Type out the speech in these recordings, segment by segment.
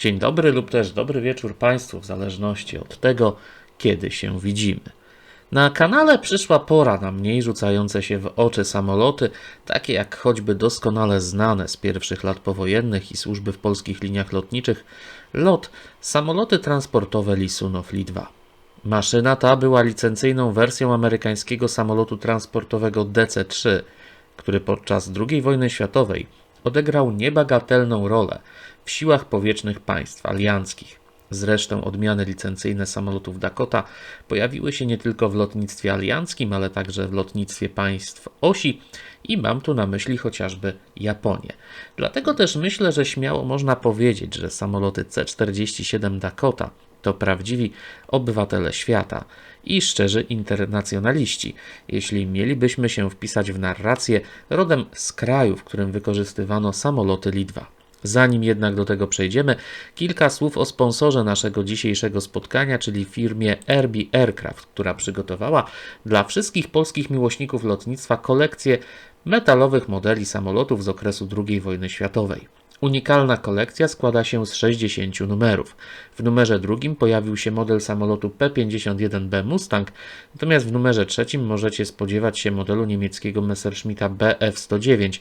Dzień dobry lub też dobry wieczór Państwu, w zależności od tego, kiedy się widzimy. Na kanale przyszła pora na mniej rzucające się w oczy samoloty, takie jak choćby doskonale znane z pierwszych lat powojennych i służby w polskich liniach lotniczych, LOT, samoloty transportowe Lisunov Li-2. Maszyna ta była licencyjną wersją amerykańskiego samolotu transportowego DC-3, który podczas II wojny światowej odegrał niebagatelną rolę w siłach powietrznych państw alianckich. Zresztą odmiany licencyjne samolotów Dakota pojawiły się nie tylko w lotnictwie alianckim, ale także w lotnictwie państw osi i mam tu na myśli chociażby Japonię. Dlatego też myślę, że śmiało można powiedzieć, że samoloty C-47 Dakota to prawdziwi obywatele świata i szczerzy internacjonaliści, jeśli mielibyśmy się wpisać w narrację rodem z kraju, w którym wykorzystywano samoloty Li-2. Zanim jednak do tego przejdziemy, kilka słów o sponsorze naszego dzisiejszego spotkania, czyli firmie RB Aircraft, która przygotowała dla wszystkich polskich miłośników lotnictwa kolekcję metalowych modeli samolotów z okresu II wojny światowej. Unikalna kolekcja składa się z 60 numerów. W numerze drugim pojawił się model samolotu P-51B Mustang, natomiast w numerze trzecim możecie spodziewać się modelu niemieckiego Messerschmitta Bf-109.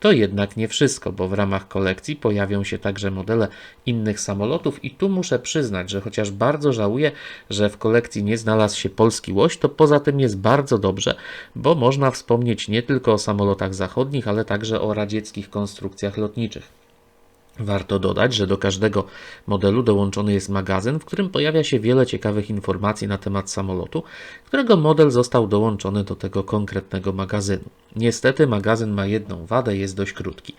To jednak nie wszystko, bo w ramach kolekcji pojawią się także modele innych samolotów i tu muszę przyznać, że chociaż bardzo żałuję, że w kolekcji nie znalazł się polski łoś, to poza tym jest bardzo dobrze, bo można wspomnieć nie tylko o samolotach zachodnich, ale także o radzieckich konstrukcjach lotniczych. Warto dodać, że do każdego modelu dołączony jest magazyn, w którym pojawia się wiele ciekawych informacji na temat samolotu, którego model został dołączony do tego konkretnego magazynu. Niestety magazyn ma jedną wadę, jest dość krótki.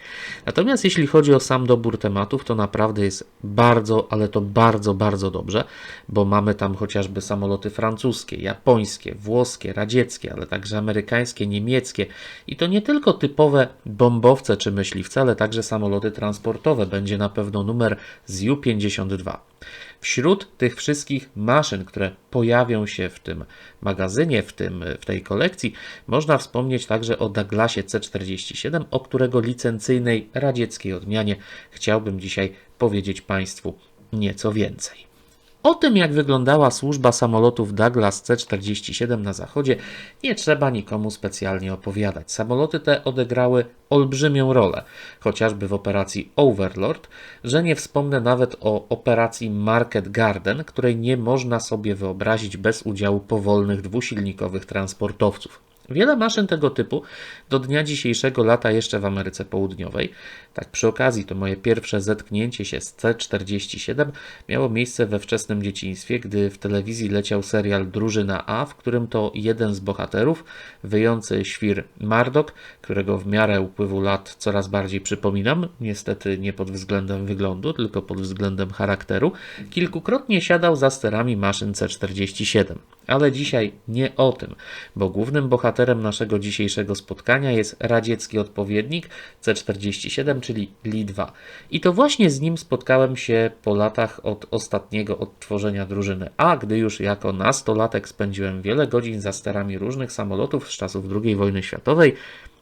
Natomiast jeśli chodzi o sam dobór tematów, to naprawdę jest bardzo, ale to bardzo, bardzo dobrze, bo mamy tam chociażby samoloty francuskie, japońskie, włoskie, radzieckie, ale także amerykańskie, niemieckie i to nie tylko typowe bombowce czy myśliwce, ale także samoloty transportowe. Będzie na pewno numer z U-52. Wśród tych wszystkich maszyn, które pojawią się w tym magazynie, w, tym, w tej kolekcji, można wspomnieć także o Douglasie C-47, o którego licencyjnej radzieckiej odmianie chciałbym dzisiaj powiedzieć Państwu nieco więcej. O tym, jak wyglądała służba samolotów Douglas C-47 na zachodzie, nie trzeba nikomu specjalnie opowiadać. Samoloty te odegrały olbrzymią rolę, chociażby w operacji Overlord, że nie wspomnę nawet o operacji Market Garden, której nie można sobie wyobrazić bez udziału powolnych dwusilnikowych transportowców. Wiele maszyn tego typu do dnia dzisiejszego lata jeszcze w Ameryce Południowej. Tak przy okazji to moje pierwsze zetknięcie się z C-47 miało miejsce we wczesnym dzieciństwie, gdy w telewizji leciał serial Drużyna A, w którym to jeden z bohaterów, wyjący świr Mardok, którego w miarę upływu lat coraz bardziej przypominam, niestety nie pod względem wyglądu, tylko pod względem charakteru, kilkukrotnie siadał za sterami maszyn C-47. Ale dzisiaj nie o tym, bo głównym bohaterem naszego dzisiejszego spotkania jest radziecki odpowiednik C-47, czyli Li-2. I to właśnie z nim spotkałem się po latach od ostatniego odtworzenia drużyny A, gdy już jako nastolatek spędziłem wiele godzin za sterami różnych samolotów z czasów II wojny światowej,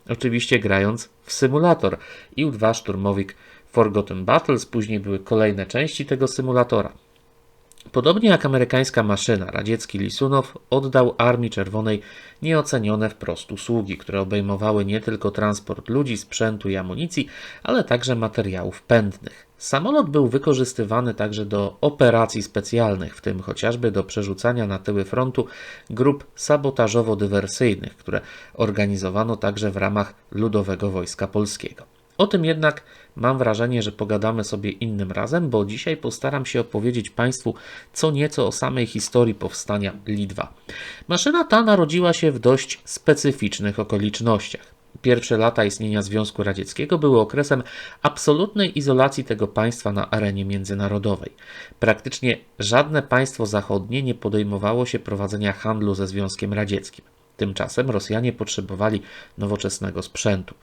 oczywiście grając w symulator. IU-2 szturmowik Forgotten Battles, później były kolejne części tego symulatora. Podobnie jak amerykańska maszyna, radziecki Lisunov oddał Armii Czerwonej nieocenione wprost usługi, które obejmowały nie tylko transport ludzi, sprzętu i amunicji, ale także materiałów pędnych. Samolot był wykorzystywany także do operacji specjalnych, w tym chociażby do przerzucania na tyły frontu grup sabotażowo-dywersyjnych, które organizowano także w ramach Ludowego Wojska Polskiego. O tym jednak mam wrażenie, że pogadamy sobie innym razem, bo dzisiaj postaram się opowiedzieć Państwu co nieco o samej historii powstania Li-2. Maszyna ta narodziła się w dość specyficznych okolicznościach. Pierwsze lata istnienia Związku Radzieckiego były okresem absolutnej izolacji tego państwa na arenie międzynarodowej. Praktycznie żadne państwo zachodnie nie podejmowało się prowadzenia handlu ze Związkiem Radzieckim. Tymczasem Rosjanie potrzebowali nowoczesnego sprzętu.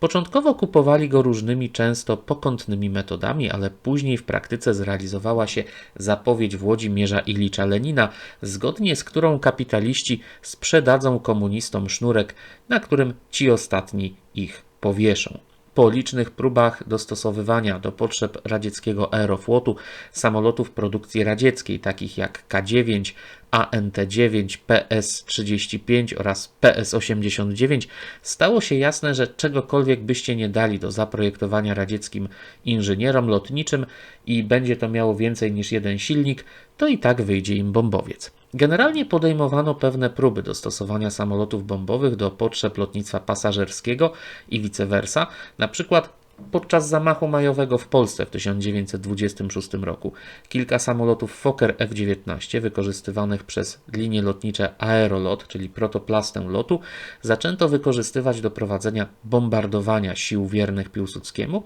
Początkowo kupowali go różnymi, często pokątnymi metodami, ale później w praktyce zrealizowała się zapowiedź Włodzimierza Ilicza Lenina, zgodnie z którą kapitaliści sprzedadzą komunistom sznurek, na którym ci ostatni ich powieszą. Po licznych próbach dostosowywania do potrzeb radzieckiego aeroflotu samolotów produkcji radzieckiej, takich jak K-9, ANT-9, PS-35 oraz PS-89, stało się jasne, że czegokolwiek byście nie dali do zaprojektowania radzieckim inżynierom lotniczym i będzie to miało więcej niż jeden silnik, to i tak wyjdzie im bombowiec. Generalnie podejmowano pewne próby dostosowania samolotów bombowych do potrzeb lotnictwa pasażerskiego i vice versa, na przykład podczas zamachu majowego w Polsce w 1926 roku. Kilka samolotów Fokker F-19 wykorzystywanych przez linie lotnicze Aerolot, czyli protoplastę lotu, zaczęto wykorzystywać do prowadzenia bombardowania sił wiernych Piłsudskiemu.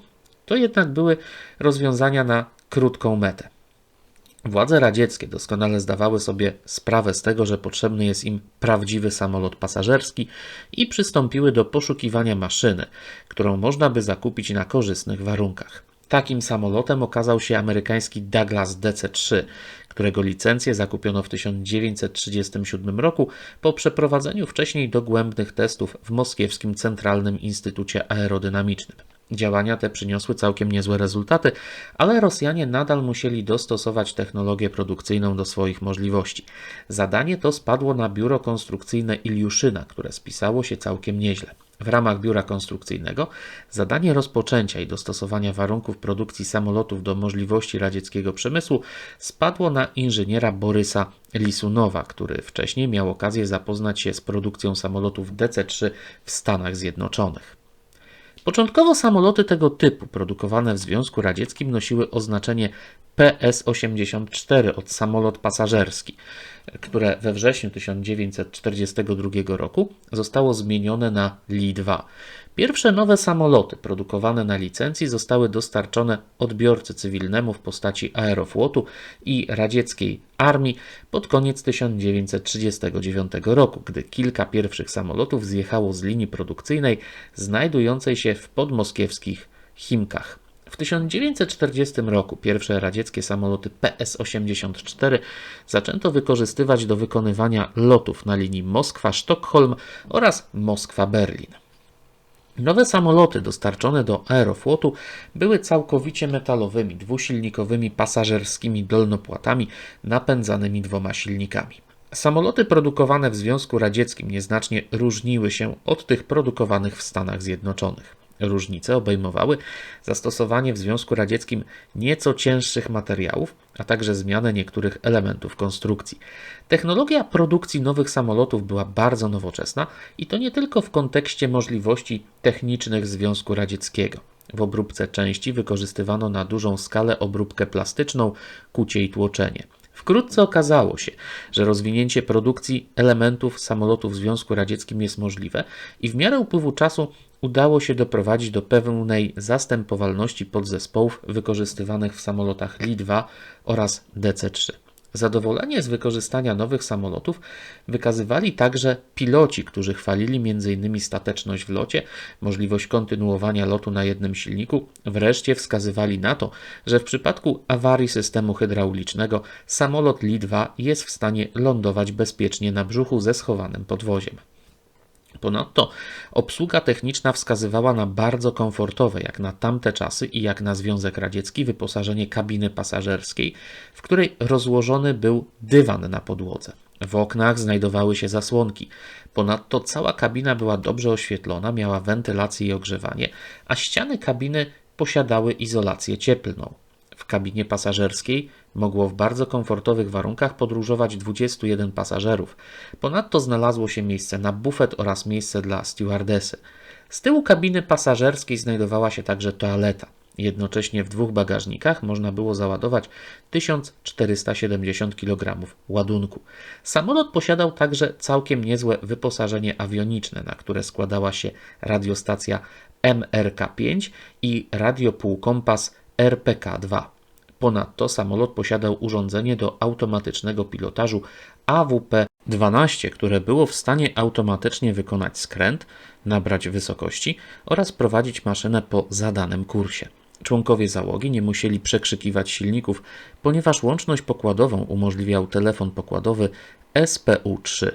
To jednak były rozwiązania na krótką metę. Władze radzieckie doskonale zdawały sobie sprawę z tego, że potrzebny jest im prawdziwy samolot pasażerski i przystąpiły do poszukiwania maszyny, którą można by zakupić na korzystnych warunkach. Takim samolotem okazał się amerykański Douglas DC-3, którego licencję zakupiono w 1937 roku po przeprowadzeniu wcześniej dogłębnych testów w moskiewskim Centralnym Instytucie Aerodynamicznym. Działania te przyniosły całkiem niezłe rezultaty, ale Rosjanie nadal musieli dostosować technologię produkcyjną do swoich możliwości. Zadanie to spadło na biuro konstrukcyjne Iliuszyna, które spisało się całkiem nieźle. W ramach biura konstrukcyjnego zadanie rozpoczęcia i dostosowania warunków produkcji samolotów do możliwości radzieckiego przemysłu spadło na inżyniera Borysa Lisunowa, który wcześniej miał okazję zapoznać się z produkcją samolotów DC-3 w Stanach Zjednoczonych. Początkowo samoloty tego typu produkowane w Związku Radzieckim nosiły oznaczenie PS-84 od samolot pasażerski, które we wrześniu 1942 roku zostało zmienione na Li-2. Pierwsze nowe samoloty produkowane na licencji zostały dostarczone odbiorcy cywilnemu w postaci Aeroflotu i radzieckiej armii pod koniec 1939 roku, gdy kilka pierwszych samolotów zjechało z linii produkcyjnej znajdującej się w podmoskiewskich Chimkach. W 1940 roku pierwsze radzieckie samoloty PS-84 zaczęto wykorzystywać do wykonywania lotów na linii Moskwa-Sztokholm oraz Moskwa-Berlin. Nowe samoloty dostarczone do Aeroflotu były całkowicie metalowymi, dwusilnikowymi pasażerskimi dolnopłatami napędzanymi dwoma silnikami. Samoloty produkowane w Związku Radzieckim nieznacznie różniły się od tych produkowanych w Stanach Zjednoczonych. Różnice obejmowały zastosowanie w Związku Radzieckim nieco cięższych materiałów, a także zmianę niektórych elementów konstrukcji. Technologia produkcji nowych samolotów była bardzo nowoczesna i to nie tylko w kontekście możliwości technicznych Związku Radzieckiego. W obróbce części wykorzystywano na dużą skalę obróbkę plastyczną, kucie i tłoczenie. Wkrótce okazało się, że rozwinięcie produkcji elementów samolotów w Związku Radzieckim jest możliwe i w miarę upływu czasu udało się doprowadzić do pewnej zastępowalności podzespołów wykorzystywanych w samolotach Li-2 oraz DC-3. Zadowolenie z wykorzystania nowych samolotów wykazywali także piloci, którzy chwalili m.in. stateczność w locie, możliwość kontynuowania lotu na jednym silniku, wreszcie wskazywali na to, że w przypadku awarii systemu hydraulicznego samolot Li-2 jest w stanie lądować bezpiecznie na brzuchu ze schowanym podwoziem. Ponadto obsługa techniczna wskazywała na bardzo komfortowe, jak na tamte czasy i jak na Związek Radziecki, wyposażenie kabiny pasażerskiej, w której rozłożony był dywan na podłodze. W oknach znajdowały się zasłonki. Ponadto cała kabina była dobrze oświetlona, miała wentylację i ogrzewanie, a ściany kabiny posiadały izolację cieplną. Kabinie pasażerskiej mogło w bardzo komfortowych warunkach podróżować 21 pasażerów. Ponadto znalazło się miejsce na bufet oraz miejsce dla stewardesy. Z tyłu kabiny pasażerskiej znajdowała się także toaleta. Jednocześnie w dwóch bagażnikach można było załadować 1470 kg ładunku. Samolot posiadał także całkiem niezłe wyposażenie awioniczne, na które składała się radiostacja MRK-5 i radiopółkompas RPK-2. Ponadto samolot posiadał urządzenie do automatycznego pilotażu AWP-12, które było w stanie automatycznie wykonać skręt, nabrać wysokości oraz prowadzić maszynę po zadanym kursie. Członkowie załogi nie musieli przekrzykiwać silników, ponieważ łączność pokładową umożliwiał telefon pokładowy SPU-3.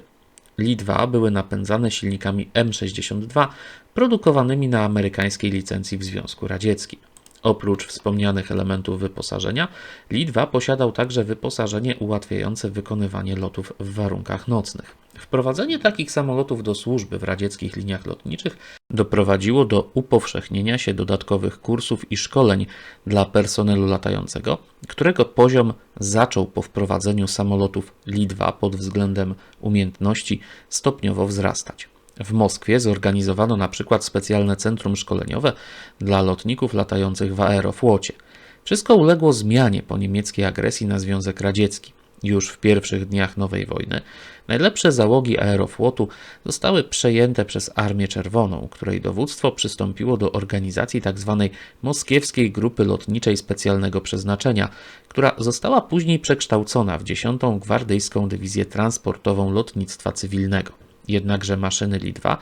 Li-2 były napędzane silnikami M62 produkowanymi na amerykańskiej licencji w Związku Radzieckim. Oprócz wspomnianych elementów wyposażenia, Li-2 posiadał także wyposażenie ułatwiające wykonywanie lotów w warunkach nocnych. Wprowadzenie takich samolotów do służby w radzieckich liniach lotniczych doprowadziło do upowszechnienia się dodatkowych kursów i szkoleń dla personelu latającego, którego poziom zaczął po wprowadzeniu samolotów Li-2 pod względem umiejętności stopniowo wzrastać. W Moskwie zorganizowano na przykład specjalne centrum szkoleniowe dla lotników latających w aeroflocie. Wszystko uległo zmianie po niemieckiej agresji na Związek Radziecki. Już w pierwszych dniach nowej wojny najlepsze załogi aeroflotu zostały przejęte przez Armię Czerwoną, której dowództwo przystąpiło do organizacji tzw. Tak Moskiewskiej Grupy Lotniczej Specjalnego Przeznaczenia, która została później przekształcona w 10. Gwardyjską Dywizję Transportową Lotnictwa Cywilnego. Jednakże maszyny Li-2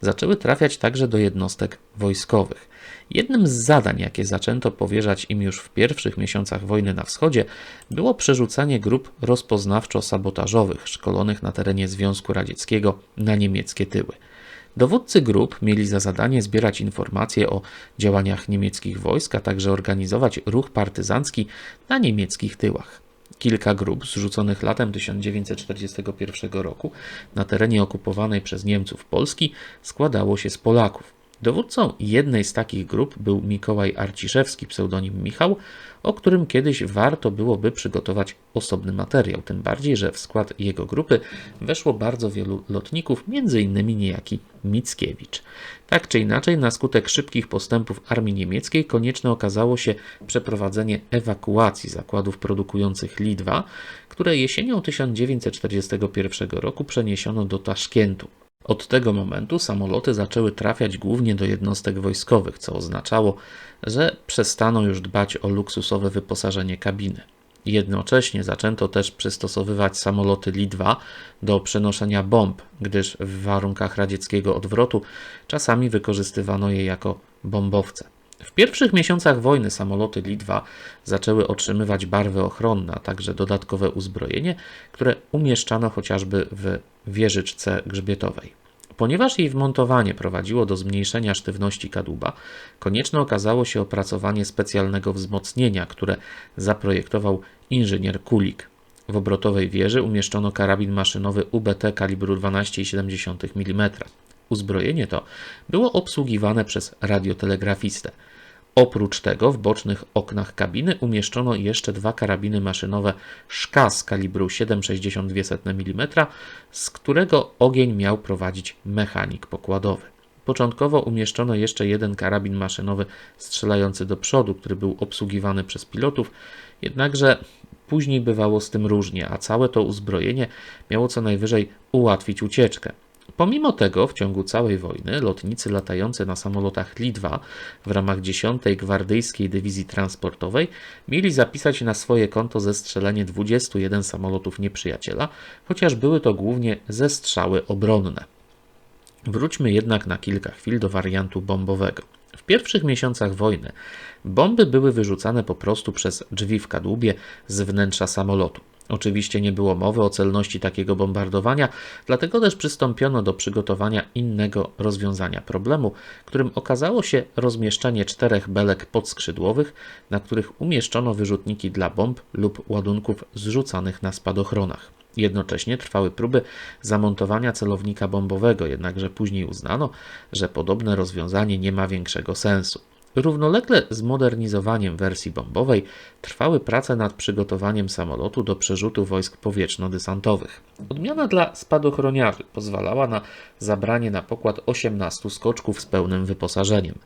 zaczęły trafiać także do jednostek wojskowych. Jednym z zadań, jakie zaczęto powierzać im już w pierwszych miesiącach wojny na wschodzie, było przerzucanie grup rozpoznawczo-sabotażowych szkolonych na terenie Związku Radzieckiego na niemieckie tyły. Dowódcy grup mieli za zadanie zbierać informacje o działaniach niemieckich wojsk, a także organizować ruch partyzancki na niemieckich tyłach. Kilka grup zrzuconych latem 1941 roku na terenie okupowanej przez Niemców Polski składało się z Polaków. Dowódcą jednej z takich grup był Mikołaj Arciszewski, pseudonim Michał, o którym kiedyś warto byłoby przygotować osobny materiał, tym bardziej, że w skład jego grupy weszło bardzo wielu lotników, m.in. niejaki Mickiewicz. Tak czy inaczej, na skutek szybkich postępów armii niemieckiej konieczne okazało się przeprowadzenie ewakuacji zakładów produkujących Li-2, które jesienią 1941 roku przeniesiono do Taszkentu. Od tego momentu samoloty zaczęły trafiać głównie do jednostek wojskowych, co oznaczało, że przestaną już dbać o luksusowe wyposażenie kabiny. Jednocześnie zaczęto też przystosowywać samoloty Li-2 do przenoszenia bomb, gdyż w warunkach radzieckiego odwrotu czasami wykorzystywano je jako bombowce. W pierwszych miesiącach wojny samoloty Li-2 zaczęły otrzymywać barwy ochronne, a także dodatkowe uzbrojenie, które umieszczano chociażby w wieżyczce grzbietowej. Ponieważ jej wmontowanie prowadziło do zmniejszenia sztywności kadłuba, konieczne okazało się opracowanie specjalnego wzmocnienia, które zaprojektował inżynier Kulik. W obrotowej wieży umieszczono karabin maszynowy UBT kalibru 12,7 mm. Uzbrojenie to było obsługiwane przez radiotelegrafistę. Oprócz tego w bocznych oknach kabiny umieszczono jeszcze dwa karabiny maszynowe Szkas kalibru 7,62 mm, z którego ogień miał prowadzić mechanik pokładowy. Początkowo umieszczono jeszcze jeden karabin maszynowy strzelający do przodu, który był obsługiwany przez pilotów, jednakże później bywało z tym różnie, a całe to uzbrojenie miało co najwyżej ułatwić ucieczkę. Pomimo tego w ciągu całej wojny lotnicy latający na samolotach Li-2 w ramach 10 Gwardyjskiej Dywizji Transportowej mieli zapisać na swoje konto zestrzelenie 21 samolotów nieprzyjaciela, chociaż były to głównie zestrzały obronne. Wróćmy jednak na kilka chwil do wariantu bombowego. W pierwszych miesiącach wojny bomby były wyrzucane po prostu przez drzwi w kadłubie z wnętrza samolotu. Oczywiście nie było mowy o celności takiego bombardowania, dlatego też przystąpiono do przygotowania innego rozwiązania problemu, którym okazało się rozmieszczanie czterech belek podskrzydłowych, na których umieszczono wyrzutniki dla bomb lub ładunków zrzucanych na spadochronach. Jednocześnie trwały próby zamontowania celownika bombowego, jednakże później uznano, że podobne rozwiązanie nie ma większego sensu. Równolegle z modernizowaniem wersji bombowej trwały prace nad przygotowaniem samolotu do przerzutu wojsk powietrzno-desantowych. Odmiana dla spadochroniarzy pozwalała na zabranie na pokład 18 skoczków z pełnym wyposażeniem.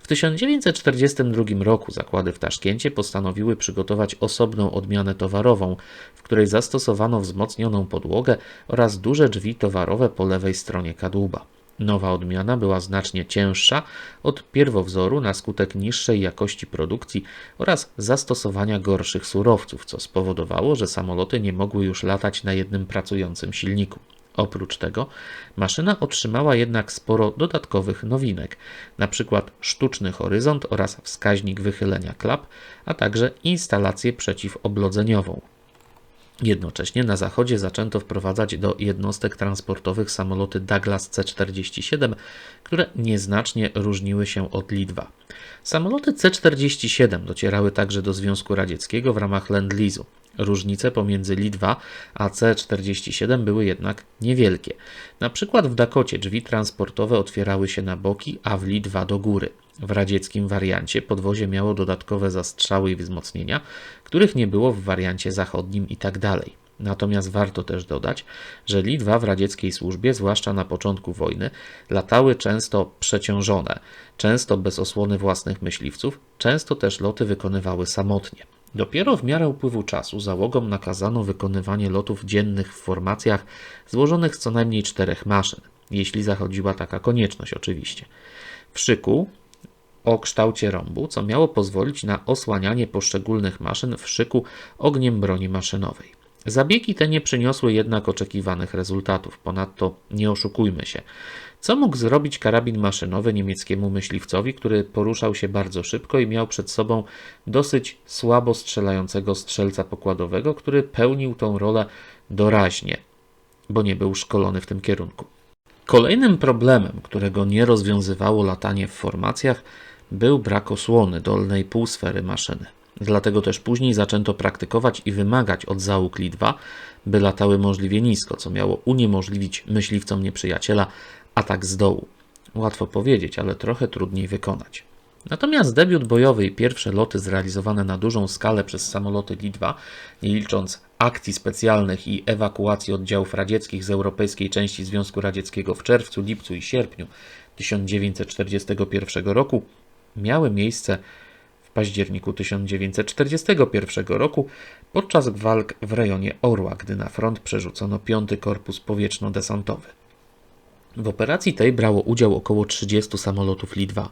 W 1942 roku zakłady w Taszkencie postanowiły przygotować osobną odmianę towarową, w której zastosowano wzmocnioną podłogę oraz duże drzwi towarowe po lewej stronie kadłuba. Nowa odmiana była znacznie cięższa od pierwowzoru na skutek niższej jakości produkcji oraz zastosowania gorszych surowców, co spowodowało, że samoloty nie mogły już latać na jednym pracującym silniku. Oprócz tego maszyna otrzymała jednak sporo dodatkowych nowinek, np. sztuczny horyzont oraz wskaźnik wychylenia klap, a także instalację przeciwoblodzeniową. Jednocześnie na zachodzie zaczęto wprowadzać do jednostek transportowych samoloty Douglas C-47, które nieznacznie różniły się od Li-2. Samoloty C-47 docierały także do Związku Radzieckiego w ramach Lend-Leasu. Różnice pomiędzy Li-2 a C-47 były jednak niewielkie. Na przykład w Dakocie drzwi transportowe otwierały się na boki, a w Li-2 do góry. W radzieckim wariancie podwozie miało dodatkowe zastrzały i wzmocnienia, których nie było w wariancie zachodnim itd. Tak Natomiast warto też dodać, że Li-2 w radzieckiej służbie, zwłaszcza na początku wojny, latały często przeciążone, często bez osłony własnych myśliwców, często też loty wykonywały samotnie. Dopiero w miarę upływu czasu załogom nakazano wykonywanie lotów dziennych w formacjach złożonych z co najmniej czterech maszyn, jeśli zachodziła taka konieczność oczywiście. W szyku o kształcie rąbu, co miało pozwolić na osłanianie poszczególnych maszyn w szyku ogniem broni maszynowej. Zabiegi te nie przyniosły jednak oczekiwanych rezultatów. Ponadto nie oszukujmy się. Co mógł zrobić karabin maszynowy niemieckiemu myśliwcowi, który poruszał się bardzo szybko i miał przed sobą dosyć słabo strzelającego strzelca pokładowego, który pełnił tą rolę doraźnie, bo nie był szkolony w tym kierunku. Kolejnym problemem, którego nie rozwiązywało latanie w formacjach, był brak osłony dolnej półsfery maszyny. Dlatego też później zaczęto praktykować i wymagać od załóg Li-2, by latały możliwie nisko, co miało uniemożliwić myśliwcom nieprzyjaciela atak z dołu. Łatwo powiedzieć, ale trochę trudniej wykonać. Natomiast debiut bojowy i pierwsze loty zrealizowane na dużą skalę przez samoloty Li-2, nie licząc akcji specjalnych i ewakuacji oddziałów radzieckich z europejskiej części Związku Radzieckiego w czerwcu, lipcu i sierpniu 1941 roku, miały miejsce październiku 1941 roku podczas walk w rejonie Orła, gdy na front przerzucono 5 Korpus Powietrzno-Desantowy. W operacji tej brało udział około 30 samolotów Li-2.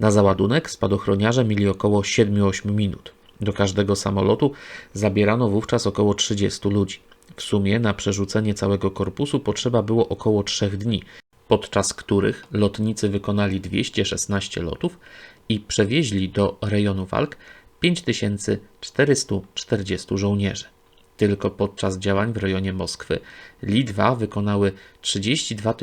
Na załadunek spadochroniarze mieli około 7-8 minut. Do każdego samolotu zabierano wówczas około 30 ludzi. W sumie na przerzucenie całego korpusu potrzeba było około 3 dni, podczas których lotnicy wykonali 216 lotów i przewieźli do rejonu walk 5440 żołnierzy. Tylko podczas działań w rejonie Moskwy Li-2 wykonały 32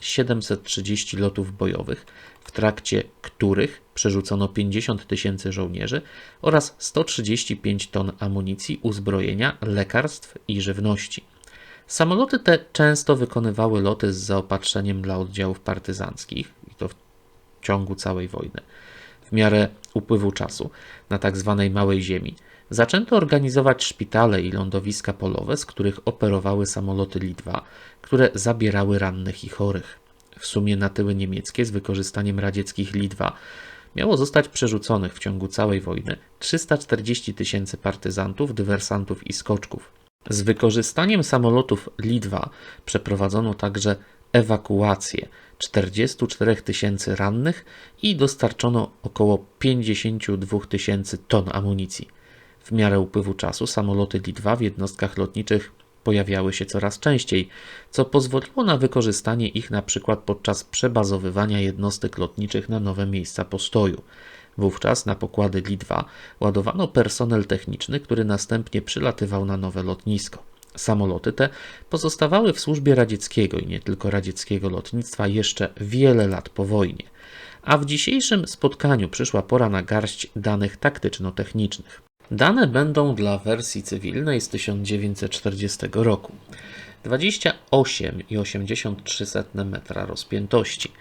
730 lotów bojowych, w trakcie których przerzucono 50 tysięcy żołnierzy oraz 135 ton amunicji, uzbrojenia, lekarstw i żywności. Samoloty te często wykonywały loty z zaopatrzeniem dla oddziałów partyzanckich, i to w ciągu całej wojny miarę upływu czasu na tzw. Tak Małej Ziemi, zaczęto organizować szpitale i lądowiska polowe, z których operowały samoloty Li-2, które zabierały rannych i chorych. W sumie na tyły niemieckie z wykorzystaniem radzieckich Li-2 miało zostać przerzuconych w ciągu całej wojny 340 tysięcy partyzantów, dywersantów i skoczków. Z wykorzystaniem samolotów Li-2 przeprowadzono także ewakuację 44 tysięcy rannych i dostarczono około 52 tysięcy ton amunicji. W miarę upływu czasu samoloty Li-2 w jednostkach lotniczych pojawiały się coraz częściej, co pozwoliło na wykorzystanie ich na przykład podczas przebazowywania jednostek lotniczych na nowe miejsca postoju. Wówczas na pokłady Li-2 ładowano personel techniczny, który następnie przylatywał na nowe lotnisko. Samoloty te pozostawały w służbie radzieckiego i nie tylko radzieckiego lotnictwa jeszcze wiele lat po wojnie. A w dzisiejszym spotkaniu przyszła pora na garść danych taktyczno-technicznych. Dane będą dla wersji cywilnej z 1940 roku. 28,83 metra rozpiętości,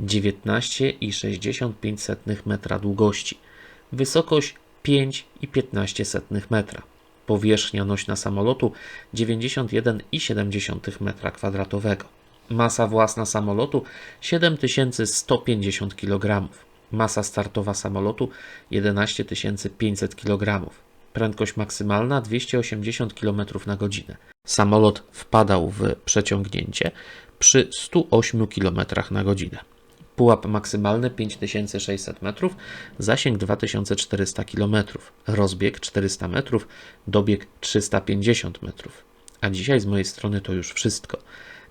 19,65 metra długości, wysokość 5,15 metra powierzchnia nośna samolotu 91,7 m2. Masa własna samolotu 7150 kg. Masa startowa samolotu 11 500 kg. Prędkość maksymalna 280 km na godzinę. Samolot wpadał w przeciągnięcie przy 108 km na godzinę. Pułap maksymalny 5600 metrów, zasięg 2400 km, rozbieg 400 metrów, dobieg 350 metrów. A dzisiaj z mojej strony to już wszystko.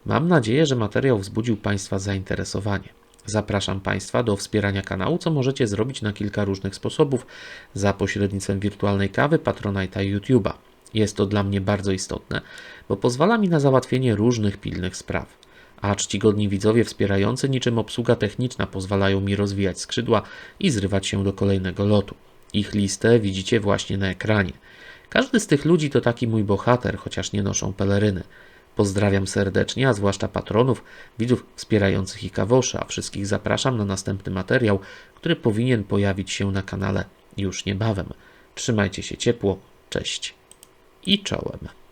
Mam nadzieję, że materiał wzbudził Państwa zainteresowanie. Zapraszam Państwa do wspierania kanału, co możecie zrobić na kilka różnych sposobów za pośrednictwem wirtualnej kawy, Patronite'a i YouTube'a. Jest to dla mnie bardzo istotne, bo pozwala mi na załatwienie różnych pilnych spraw. A czcigodni widzowie wspierający niczym obsługa techniczna pozwalają mi rozwijać skrzydła i zrywać się do kolejnego lotu. Ich listę widzicie właśnie na ekranie. Każdy z tych ludzi to taki mój bohater, chociaż nie noszą peleryny. Pozdrawiam serdecznie, a zwłaszcza patronów, widzów wspierających i kawosze, a wszystkich zapraszam na następny materiał, który powinien pojawić się na kanale już niebawem. Trzymajcie się ciepło, cześć i czołem.